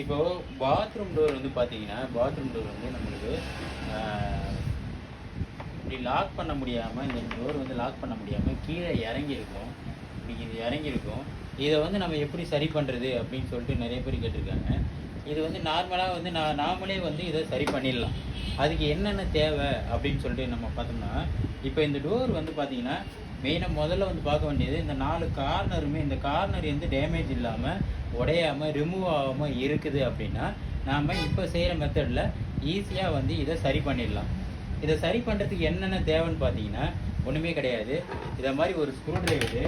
இப்போ bathroom door வந்து பார்த்தீங்கன்னா பாத்ரூம் டோர் வந்து நம்மளுக்கு இப்படி லாக் பண்ண முடியாமல் இந்த டோர் வந்து லாக் பண்ண முடியாமல் கீழே இறங்கியிருக்கும். இப்படி இது இறங்கியிருக்கும். இதை வந்து நம்ம எப்படி சரி பண்ணுறது அப்படின்னு சொல்லிட்டு நிறைய பேர் கேட்டிருக்காங்க. இது வந்து நார்மலாக வந்து நான் நாமளே வந்து இதை சரி பண்ணிடலாம். அதுக்கு என்னென்ன தேவை அப்படின்னு சொல்லிட்டு நம்ம பார்த்தோம்னா இப்போ இந்த டோர் வந்து பார்த்தீங்கன்னா மெயினாக முதல்ல வந்து பார்க்க வேண்டியது இந்த நாலு கார்னருமே இந்த கார்னர் வந்து டேமேஜ் இல்லாமல் உடையாமல் ரிமூவ் ஆகாமல் இருக்குது அப்படின்னா நாம் இப்போ செய்கிற மெத்தடில் ஈஸியாக வந்து இதை சரி பண்ணிடலாம். இதை சரி பண்ணுறதுக்கு என்னென்ன தேவைன்னு பார்த்தீங்கன்னா ஒன்றுமே கிடையாது. இதை மாதிரி ஒரு ஸ்க்ரூ டிரைவரு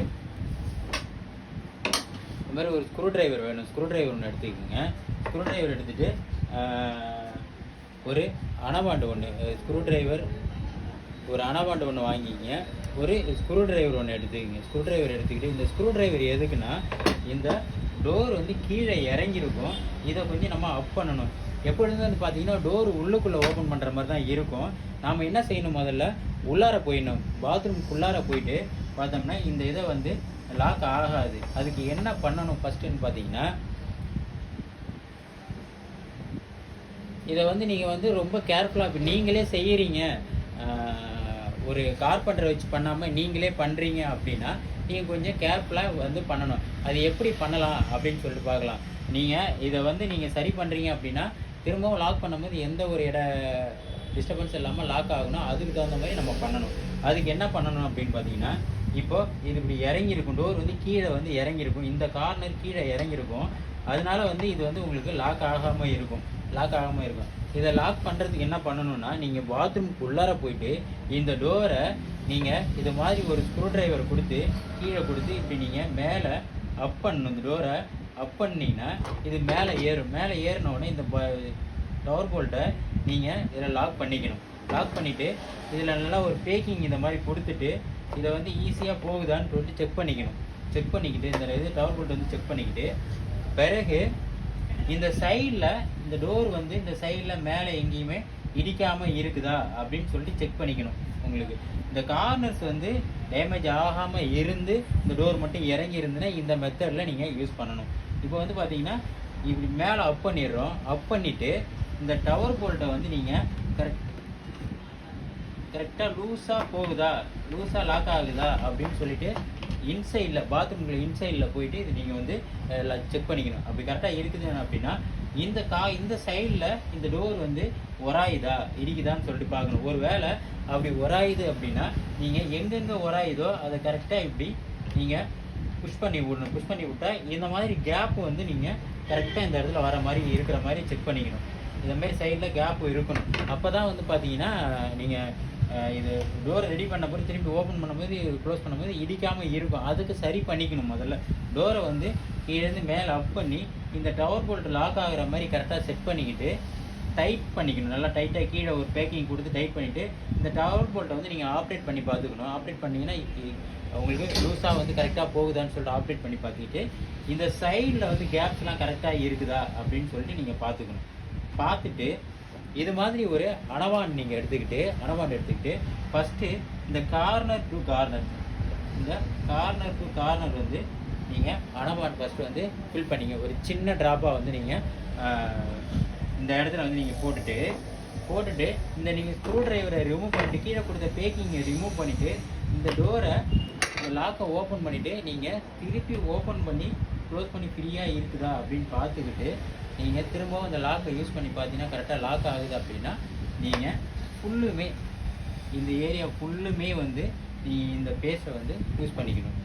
இந்த மாதிரி ஒரு ஸ்க்ரூ டிரைவர் வேணும். ஸ்க்ரூ டிரைவர் ஒன்று எடுத்துக்கோங்க. ஸ்க்ரூ டிரைவர் எடுத்துகிட்டு ஒரு அணபாண்டு ஒன்று ஸ்க்ரூ டிரைவர் ஒரு அணபாண்டு ஒன்று வாங்கிக்கிங்க. ஒரு ஸ்க்ரூ டிரைவர் ஒன்று எடுத்துக்கோங்க. ஸ்க்ரூ டிரைவர் எடுத்துக்கிட்டு இந்த ஸ்க்ரூ டிரைவர் எதுக்குன்னா இந்த டோர் வந்து கீழே இறங்கியிருக்கும். இதை கொஞ்சம் நம்ம அப் பண்ணணும். எப்பொழுதும் வந்து பார்த்தீங்கன்னா டோர் உள்ளுக்குள்ளே ஓப்பன் பண்ணுற மாதிரி தான் இருக்கும். நாம் என்ன செய்யணும் முதல்ல? உள்ளார போயிடணும். பாத்ரூம்குள்ளார போயிட்டு பார்த்தோம்னா இந்த இதை வந்து லாக் ஆகாது. அதுக்கு என்ன பண்ணணும் ஃபஸ்ட்டுன்னு பார்த்தீங்கன்னா இதை வந்து நீங்கள் வந்து ரொம்ப கேர்ஃபுல்லாக இப்போ நீங்களே செய்கிறீங்க ஒரு கார்பெண்டரை வச்சு பண்ணாமல் நீங்களே பண்ணுறீங்க அப்படின்னா நீங்கள் கொஞ்சம் கேர்ஃபுல்லாக வந்து பண்ணணும். அது எப்படி பண்ணலாம் அப்படின்னு சொல்லிட்டு பார்க்கலாம். நீங்கள் இதை வந்து நீங்கள் சரி பண்ணுறீங்க அப்படின்னா திரும்பவும் லாக் பண்ணும்போது எந்த ஒரு இட டிஸ்டர்பன்ஸ் இல்லாமல் லாக் ஆகணும். அதுக்கு தகுந்த மாதிரி நம்ம பண்ணணும். அதுக்கு என்ன பண்ணணும் அப்படின்னு பார்த்தீங்கன்னா இப்போது இது இப்படி இறங்கியிருக்கும். டோர் வந்து கீழே வந்து இறங்கியிருக்கும். இந்த கார்னர் கீழே இறங்கியிருக்கும். அதனால வந்து இது வந்து உங்களுக்கு லாக் ஆகாமல் இருக்கும். லாக் ஆகாமல் இருக்கும். இதை லாக் பண்ணுறதுக்கு என்ன பண்ணணும்னா நீங்கள் பாத்ரூம்க்கு உள்ளார போயிட்டு இந்த டோரை நீங்கள் இது மாதிரி ஒரு ஸ்க்ரூ டிரைவர் கொடுத்து கீழே கொடுத்து இப்படி நீங்கள் மேலே அப் பண்ணணும். இந்த டோரை அப் பண்ணிங்கன்னா இது மேலே ஏறும். மேலே ஏறினோடனே இந்த டவர் போல்ட்டை நீங்கள் இதில் லாக் பண்ணிக்கணும். லாக் பண்ணிவிட்டு இதில் நல்லா ஒரு பேக்கிங் இந்த மாதிரி கொடுத்துட்டு இதை வந்து ஈஸியாக போகுதான்னு சொல்லிட்டு செக் பண்ணிக்கணும். செக் பண்ணிக்கிட்டு இந்த இது டவர் போல்ட் வந்து செக் பண்ணிக்கிட்டு பிறகு இந்த சைடில் இந்த டோர் வந்து இந்த சைடில் மேலே எங்கேயுமே இடிக்காமல் இருக்குதா அப்படின்னு சொல்லிட்டு செக் பண்ணிக்கணும் உங்களுக்கு. இந்த கார்னர்ஸ் வந்து டேமேஜ் ஆகாமல் இருந்து இந்த டோர் மட்டும் இறங்கி இருந்துன்னா இந்த மெத்தடில் நீங்கள் யூஸ் பண்ணணும். இப்போ வந்து பார்த்தீங்கன்னா இப்படி மேலே அப் பண்ணிடுறோம். அப் பண்ணிவிட்டு இந்த டவர் போல்ட்டை வந்து நீங்கள் கரெக்ட் கரெக்டாக லூஸாக போகுதா? லூஸாக லாக் ஆகுதா அப்படின்னு சொல்லிட்டு இன்சைடில் பாத்ரூம்குள்ள இன்சைடில் போயிட்டு இது நீங்கள் வந்து செக் பண்ணிக்கணும். அப்படி கரெக்டாக இருக்குது அப்படின்னா இந்த கா இந்த சைடில் இந்த டோர் வந்து உராயுதா? இடிக்குதான்னு சொல்லிட்டு பார்க்கணும். ஒரு வேளை அப்படி உராயுது அப்படின்னா நீங்கள் எங்கெங்கே உராயுதோ அதை கரெக்டாக இப்படி நீங்கள் புஷ் பண்ணி விடணும். புஷ் பண்ணி விட்டா இந்த மாதிரி கேப் வந்து நீங்கள் கரெக்டாக இந்த இடத்துல வர மாதிரி இருக்கிற மாதிரி செக் பண்ணிக்கணும். இந்த மாதிரி சைடில் கேப் இருக்கணும். அப்போ தான் வந்து பார்த்தீங்கன்னா நீங்கள் இது டோரை ரெடி பண்ண போது திரும்பி ஓப்பன் பண்ணும்போது க்ளோஸ் பண்ணும்போது இடிக்காமல் இருக்கும். அதுக்கு சரி பண்ணிக்கணும் முதல்ல. டோரை வந்து கீழேருந்து மேலே அப் பண்ணி இந்த டவர் போல்ட் லாக் ஆகிற மாதிரி கரெக்டாக செட் பண்ணிக்கிட்டு டைட் பண்ணிக்கணும். நல்லா டைட்டாக கீழே ஒரு பேக்கிங் கொடுத்து டைட் பண்ணிவிட்டு இந்த டவர் போல்ட்டை வந்து நீங்கள் ஆப்ரேட் பண்ணி பார்த்துக்கணும். ஆப்ரேட் பண்ணிங்கன்னா உங்களுக்கு லூஸாக வந்து கரெக்டாக போகுதான்னு சொல்லிட்டு ஆப்ரேட் பண்ணி பார்த்துக்கிட்டு இந்த சைடில் வந்து கேப்ஸ்லாம் கரெக்டாக இருக்குதா அப்படின்னு சொல்லிட்டு நீங்கள் பார்த்துக்கணும். பார்த்துட்டு இது மாதிரி ஒரு அணவான் நீங்கள் எடுத்துக்கிட்டு அணவான் எடுத்துக்கிட்டு ஃபஸ்ட்டு இந்த கார்னர் டு கார்னர் இந்த கார்னர் டு கார்னர் வந்து நீங்கள் அணவான் ஃபஸ்ட்டு வந்து ஃபில் பண்ணிங்க. ஒரு சின்ன ட்ராப்பாக வந்து நீங்கள் இந்த இடத்துல வந்து நீங்கள் போட்டுட்டு போட்டுட்டு இந்த நீங்கள் ஸ்க்ரூ டிரைவரை ரிமூவ் பண்ணிட்டு கீழே கொடுத்த பேக்கிங்கை ரிமூவ் பண்ணிவிட்டு இந்த டோரை லாக்கை ஓப்பன் பண்ணிவிட்டு நீங்கள் திருப்பி ஓப்பன் பண்ணி க்ளோஸ் பண்ணி ஃப்ரீயாக இருக்குதா அப்படின்னு பார்த்துக்கிட்டு நீங்கள் திரும்பவும் அந்த லாக்கை யூஸ் பண்ணி பார்த்தீங்கன்னா கரெக்டாக லாக் ஆகுது அப்படின்னா நீங்கள் ஃபுல்லுமே இந்த ஏரியா ஃபுல்லுமே வந்து நீ இந்த பேஸை வந்து யூஸ் பண்ணிக்கணும்.